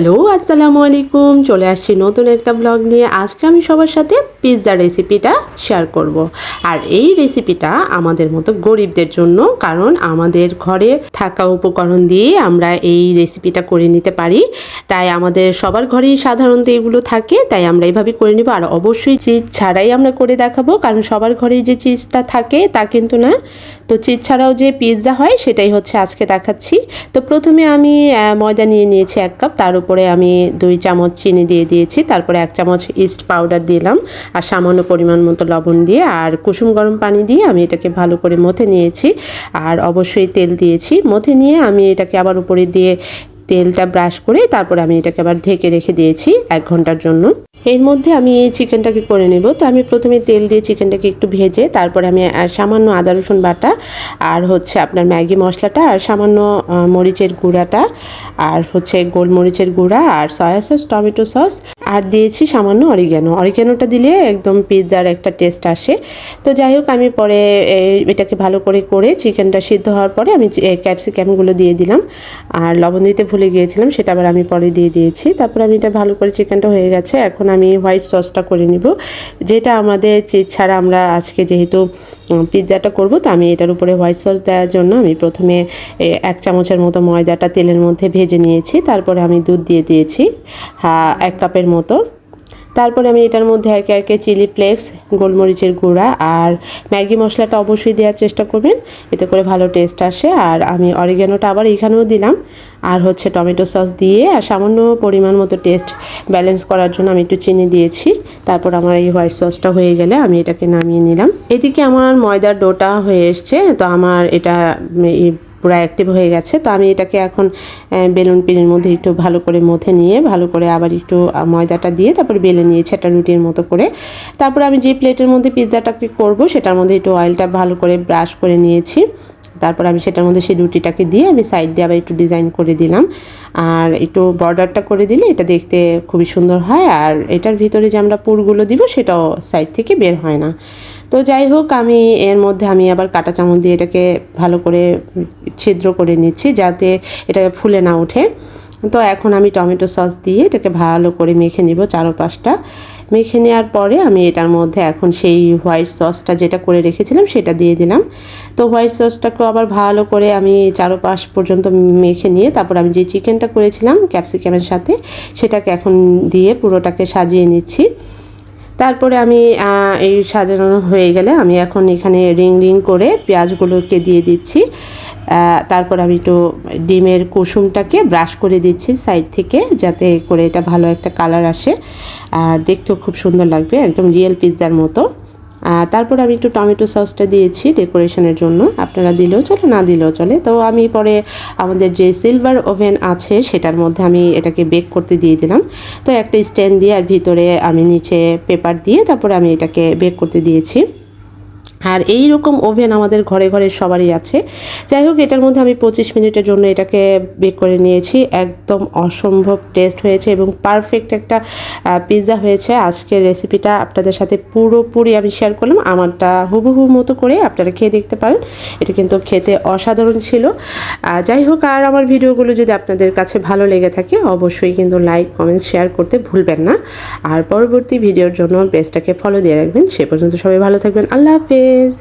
Hello আসসালামু আলাইকুম চলে আসছি নতুন একটা ব্লগ নিয়ে। আজকে আমি সবার সাথে পিৎজা রেসিপিটা শেয়ার করব। আর এই রেসিপিটা আমাদের মতো গরিবদের জন্য, কারণ আমাদের ঘরে থাকা উপকরণ দিয়ে আমরা এই রেসিপিটা করে নিতে পারি। তাই আমাদের সবার ঘরেই সাধারণত এগুলো থাকে, তাই আমরা এইভাবে করে নিব। আর অবশ্যই চিজ ছাড়াই আমরা করে দেখাবো, কারণ সবার ঘরেই যে চিজটা থাকে, তা কিন্তু না। তো চিজ ছাড়াও যে পিৎজা হয়, সেটাই হচ্ছে আজকে দেখাচ্ছি। তো প্রথমে আমি ময়দা নিয়ে নিয়েছি এক কাপ তার আমি দুই চামচ চিনি দিয়ে দিয়েছি, তারপরে এক চামচ ইস্ট পাউডার দিলাম, আর সামান্য পরিমাণ মতো লবণ দিয়ে, আর কুসুম গরম পানি দিয়ে আমি এটাকে ভালো করে মথে নিয়েছি, আর অবশ্যই তেল দিয়েছি। মথে নিয়ে আমি এটাকে আবার উপরে দিয়ে তেলটা ব্রাশ করে তারপরে আমি এটাকে আবার ঢেকে রেখে দিয়েছি এক ঘণ্টার জন্য। এর মধ্যে আমি এই চিকেনটাকে করে নেব। তো আমি প্রথমে তেল দিয়ে চিকেনটাকে একটু ভেজে তারপরে আমি সামান্য আদা, রসুন বাটা আর হচ্ছে আপনার ম্যাগি মশলাটা আর সামান্য মরিচের গুঁড়াটা আর হচ্ছে গোলমরিচের গুঁড়া আর সয়া সস, টমেটো সস আর দিয়েছি সামান্য অরিগ্যানো অরিগ্যানোটা দিলে একদম পিৎজার একটা টেস্ট আসে। তো যাই হোক, আমি পরে এটাকে ভালো করে করে চিকেনটা সিদ্ধ হওয়ার পরে আমি ক্যাপসিকামগুলো দিয়ে দিলাম। আর লবণ দিতে ভুলে গিয়েছিলাম, সেটা আবার আমি পরে দিয়ে দিয়েছি। তারপর আমি এটা ভালো করে চিকেনটা হয়ে গেছে। এখন আমি হোয়াইট সসটা করে নিব। যেটা আমাদের ছাড়া আমরা আজকে যেহেতু পিৎজাটা করব। তো আমি এটার উপরে হোয়াইট সস দেওয়ার জন্য আমি প্রথমে এক চামচের মতো ময়দাটা তেলের মধ্যে ভেজে নিয়েছি। তারপরে আমি দুধ দিয়ে দিয়েছি এক কাপের মতো। তারপরে আমি এটার মধ্যে একে একে চিলি ফ্লেক্স, গোলমরিচের গুঁড়া আর ম্যাগি মশলাটা অবশ্যই দেওয়ার চেষ্টা করবেন। এতে করে ভালো টেস্ট আসে। আর আমি অরিগ্যানোটা আবার এখানেও দিলাম। আর হচ্ছে টমেটো সস দিয়ে আর সামান্য পরিমাণ মতো টেস্ট ব্যালেন্স করার জন্য আমি একটু চিনি দিয়েছি। তারপর আমার এই হোয়াইট সসটা হয়ে গেলে আমি এটাকে নামিয়ে নিলাম। এদিকে আমার ময়দার ডোটা হয়ে এসছে। তো আমার এটা পুরো অ্যাক্টিভ হয়ে গেছে। তো আমি এটাকে এখন বেলুন পিনের মধ্যে একটু ভালো করে মথে নিয়ে, ভালো করে আবার একটু ময়দাটা দিয়ে তারপরে বেলে নিয়েছি একটা রুটির মতো করে, তারপরে আমি যে প্লেটের মধ্যে পিৎজাটাকে করব, সেটার মধ্যে একটু অয়েলটা ভালো করে ব্রাশ করে নিয়েছি। তারপর আমি সেটার মধ্যে সেই রুটিটাকে দিয়ে আমি সাইড দিয়ে আবার একটু ডিজাইন করে দিলাম। আর একটু বর্ডারটা করে দিলে এটা দেখতে খুবই সুন্দর হয়। আর এটার ভিতরে যে আমরা পুরগুলো দিব, সেটাও সাইড থেকে বের হয় না। তো যাই হোক, আমি এর মধ্যে আমি আবার কাঁটা চামচ দিয়ে এটাকে ভালো করে ছিদ্র করে নিচ্ছি যাতে এটা ফুলে না ওঠে। তো এখন আমি টমেটো সস দিয়ে এটাকে ভালো করে মেখে নিব চারোপাশটা। মেখে নেওয়ার পরে আমি এটার মধ্যে এখন সেই হোয়াইট সসটা যেটা করে রেখেছিলাম সেটা দিয়ে দিলাম। তো হোয়াইট সসটাকেও আবার ভালো করে আমি চারোপাশ পর্যন্ত মেখে নিয়ে তারপর আমি যে চিকেনটা করেছিলাম ক্যাপসিকামের সাথে সেটাকে এখন দিয়ে পুরোটাকে সাজিয়ে নিচ্ছি। তারপরে আমি এই সাজানো হয়ে গেলে আমি এখন এখানে রিং রিং করে পেঁয়াজগুলোকে দিয়ে দিচ্ছি। তারপর আমি একটু ডিমের কুসুমটাকে ব্রাশ করে দিচ্ছি সাইড থেকে যাতে করে এটা ভালো একটা কালার আসে। আর দেখতেও খুব সুন্দর লাগবে, একদম রিয়েল পিৎজার মতো। তারপর আমি একটু টমেটো সসটা দিয়েছি ডেকোরেশনের জন্য। আপনারা দিলেও চলে, না দিলেও চলে। তো আমি পরে আমাদের যে সিলভার ওভেন আছে, সেটার মধ্যে আমি এটাকে বেক করতে দিয়ে দিলাম। তো একটা স্ট্যান্ড দিয়ে আর ভিতরে আমি নিচে পেপার দিয়ে তারপরে আমি এটাকে বেক করতে দিয়েছি। আর এই রকম ওভেন আমাদের ঘরে ঘরে সবারই আছে। যাই হোক, এটার মধ্যে আমি পঁচিশ মিনিটের জন্য এটাকে বেক করে নিয়েছি। একদম অসম্ভব টেস্ট হয়েছে এবং পারফেক্ট একটা পিৎজা হয়েছে। আজকের রেসিপিটা আপনাদের সাথে পুরোপুরি আমি শেয়ার করলাম। আমারটা হুবহু মতো করে আপনারা খেয়ে দেখতে পারেন। এটা কিন্তু খেতে অসাধারণ ছিল। যাই হোক, আর আমার ভিডিওগুলো যদি আপনাদের কাছে ভালো লেগে থাকে, অবশ্যই কিন্তু লাইক কমেন্ট শেয়ার করতে ভুলবেন না। আর পরবর্তী ভিডিওর জন্য পেজটাকে ফলো দিয়ে রাখবেন। সে পর্যন্ত সবাই ভালো থাকবেন। আল্লাহ হাফেজ